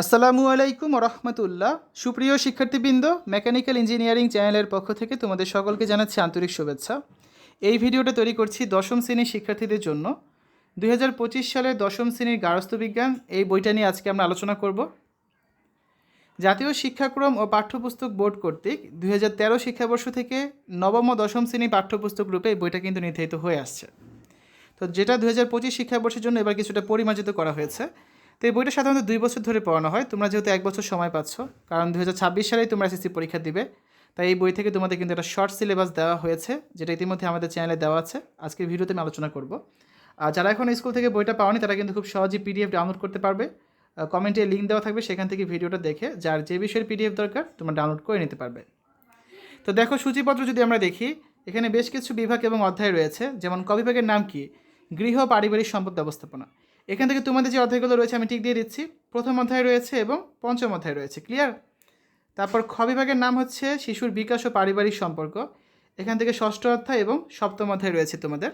আসসালামু আলাইকুম রহমতুল্লাহ সুপ্রিয় শিক্ষার্থীবৃন্দ, মেকানিক্যাল ইঞ্জিনিয়ারিং চ্যানেলের পক্ষ থেকে তোমাদের সকলকে জানাচ্ছি আন্তরিক শুভেচ্ছা। এই ভিডিওটা তৈরি করছি দশম শ্রেণির শিক্ষার্থীদের জন্য। দুই হাজার পঁচিশ সালের দশম শ্রেণির গার্হস্থ্য বিজ্ঞান, এই বইটা নিয়ে আজকে আমরা আলোচনা করব। জাতীয় শিক্ষাক্রম ও পাঠ্যপুস্তক বোর্ড কর্তৃক দুই হাজার তেরো শিক্ষাবর্ষ থেকে নবম ও দশম শ্রেণি পাঠ্যপুস্তক রূপে এই বইটা কিন্তু নির্ধারিত হয়ে আসছে। তো যেটা দু হাজার পঁচিশ শিক্ষাবর্ষের জন্য এবার কিছুটা পরিমার্জিত করা হয়েছে। তো এই বইটা সাধারণত দুই বছর ধরে পড়ানো হয়। তোমরা যেহেতু এক বছর সময় পাচ্ছ, কারণ দু হাজার ছাব্বিশ সালেই তোমরা এসএসসি পরীক্ষা দিবে। তাই এই বই থেকে তোমাদের কিন্তু একটা শর্ট সিলেবাস দেওয়া হয়েছে, যেটা ইতিমধ্যে আমাদের চ্যানেলে দেওয়া আছে। আজকের ভিডিওতে আমি আলোচনা করব। আর যারা এখন স্কুল থেকে বইটা পাওনি, তারা কিন্তু খুব সহজেই পিডিএফ ডাউনলোড করতে পারবে। কমেন্টে লিঙ্ক দেওয়া থাকবে, সেখান থেকে ভিডিওটা দেখে যার যে বিষয়ের পিডিএফ দরকার, তোমরা ডাউনলোড করে নিতে পারবে। তো দেখো, সূচিপত্র যদি আমরা দেখি, এখানে বেশ কিছু বিভাগ এবং অধ্যায় রয়েছে। যেমন কবিভাগের নাম কি? গৃহ, পারিবারিক সম্পদ ব্যবস্থাপনা। এখান থেকে তোমাদের যে অধ্যায়গুলো রয়েছে আমি ঠিক দিয়ে দিচ্ছি। প্রথম অধ্যায় রয়েছে এবং পঞ্চম অধ্যায় রয়েছে। ক্লিয়ার তারপর খ বিভাগের নাম হচ্ছে শিশুর বিকাশ ও পারিবারিক সম্পর্ক। এখান থেকে ষষ্ঠ অধ্যায় এবং সপ্তম অধ্যায় রয়েছে তোমাদের।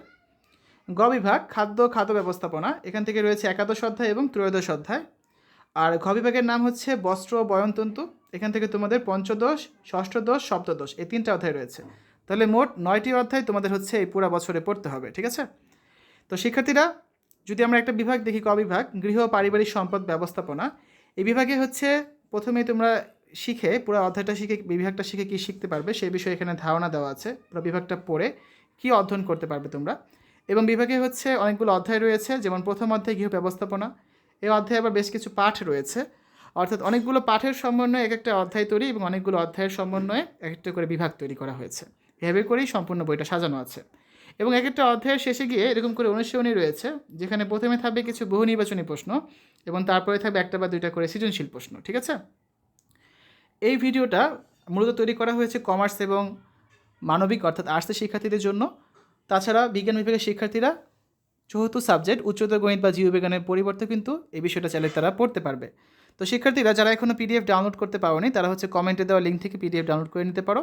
গ বিভাগ, খাদ্য খাদ্য ব্যবস্থাপনা। এখান থেকে রয়েছে একাদশ অধ্যায় এবং ত্রয়োদশ অধ্যায়। আর ঘ বিভাগের নাম হচ্ছে বস্ত্র ও বয়নতন্তু। এখান থেকে তোমাদের পঞ্চদশ, ষষ্ঠদশ, সপ্তদশ এই তিনটা অধ্যায় রয়েছে। তাহলে মোট নয়টি অধ্যায় তোমাদের হচ্ছে এই পুরা বছরে পড়তে হবে, ঠিক আছে? তো শিক্ষার্থীরা যদি আমরা একটা বিভাগ দেখি ক বিভাগ গৃহ, পারিবারিক সম্পদ ব্যবস্থাপনা, এই বিভাগে হচ্ছে প্রথমে তোমরা শিখে, পুরো অধ্যায়টা শিখে, বিভাগটা শিখে কী শিখতে পারবে সেই বিষয়ে এখানে ধারণা দেওয়া আছে, পুরো বিভাগটা পড়ে কী অধ্যয়ন করতে পারবে তোমরা। এবং বিভাগে হচ্ছে অনেকগুলো অধ্যায় রয়েছে, যেমন প্রথম অধ্যায় গৃহ ব্যবস্থাপনা, এই অধ্যায়ে আবার বেশ কিছু পাঠ রয়েছে। অর্থাৎ অনেকগুলো পাঠের সমন্বয়ে এক একটা অধ্যায় তৈরি এবং অনেকগুলো অধ্যায়ের সমন্বয়ে এক একটা করে বিভাগ তৈরি করা হয়েছে। এভাবে করেই সম্পূর্ণ বইটা সাজানো আছে। এবং এক একটা অধ্যায়ের শেষে গিয়ে এরকম করে অনুশীলনী রয়েছে, যেখানে প্রথমে থাকবে কিছু বহু নির্বাচনী প্রশ্ন এবং তারপরে থাকবে একটা বা দুইটা করে সৃজনশীল প্রশ্ন, ঠিক আছে? এই ভিডিওটা মূলত তৈরি করা হয়েছে কমার্স এবং মানবিক, অর্থাৎ আর্টসের শিক্ষার্থীদের জন্য। তাছাড়া বিজ্ঞান বিভাগের শিক্ষার্থীরা চতুর্থ সাবজেক্ট উচ্চতর গণিত বা জীববিজ্ঞানের পরিবর্তে কিন্তু এই বিষয়টা চাইলে তারা পড়তে পারবে। তো শিক্ষার্থীরা, যারা এখনও পিডিএফ ডাউনলোড করতে পারোনি, তারা হচ্ছে কমেন্টে দেওয়া লিঙ্ক থেকে পিডিএফ ডাউনলোড করে নিতে পারো।